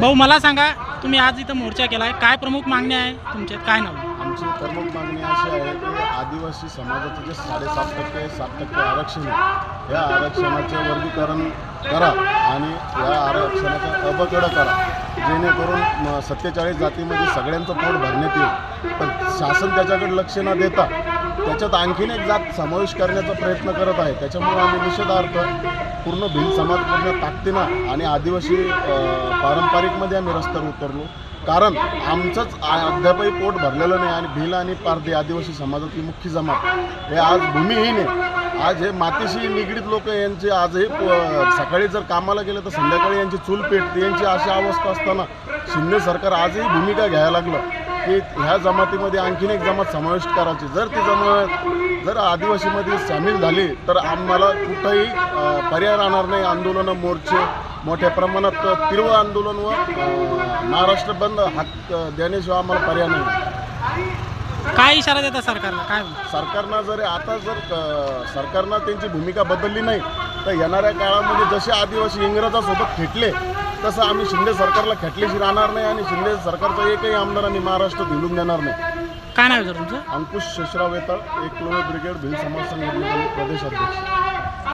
भाऊ मला सांगा तुम्ही आज इथं मोर्चा केलाय. काय प्रमुख मागण्या आहे तुमच्यात? काय नाव? आमची प्रमुख मागणी अशी आहे की आदिवासी समाजाचं जे साडेसात टक्के सात टक्के आरक्षण आहे या आरक्षणाचे वर्गीकरण करा आणि या आरक्षणाचा अबकड करा. जेणेकरून सत्तेचाळीस जातीमध्ये सगळ्यांचं पोट भरण्यात येईल. पण शासन त्याच्याकडे लक्ष न देता त्याच्यात आणखीन एक जात समावेश करण्याचा प्रयत्न करत आहे. त्याच्यामुळे आम्ही निषेधार्थ पूर्ण भिल समाज पूर्ण ताकदीनं आणि आदिवासी पारंपरिकमध्ये आम्ही रस्त्यावर उतरलो. कारण आमचंच अद्यापही पोट भरलेलं नाही आणि भिल आणि पारधी आदिवासी समाजाची मुख्य जमात. हे आज भूमिहीन आहे. आज हे मातीशी निगडीत लोक यांचे आजही सकाळी जर कामाला गेले तर संध्याकाळी यांची चूल पेटते. यांची अशी अवस्था असताना शिंदे सरकार आजही भूमिका घ्यायला लागलं. की ह्या जमातीमध्ये आणखीन एक जमात समाविष्ट करायची. जर ती जमात जर आदिवासीमध्ये सामील झाली तर आम्हाला कुठंही पर्याय राहणार नाही आंदोलनं मोर्चे मोठ्या प्रमाणात तीव्र आंदोलन व महाराष्ट्र बंद हात अ, देण्याशिवाय आम्हाला पर्याय नाही. काय इशारा देता सरकारला? काय? सरकारनं जर आता जर सरकारनं त्यांची भूमिका बदलली नाही तर येणाऱ्या काळामध्ये जसे आदिवासी इंग्रजासोबत खेटले तसं आम्ही शिंदे सरकारला खेटल्याशी राहणार नाही आणि शिंदे सरकारचा एकही आमदार आम्ही महाराष्ट्रात हिंडून देणार नाही. काय नाव आहे सर तुमचं? अंकुश शेषराव येतात एक किलोमीटर ब्रिगेड भिल समाज संघटनेचे प्रदेशाध्यक्ष.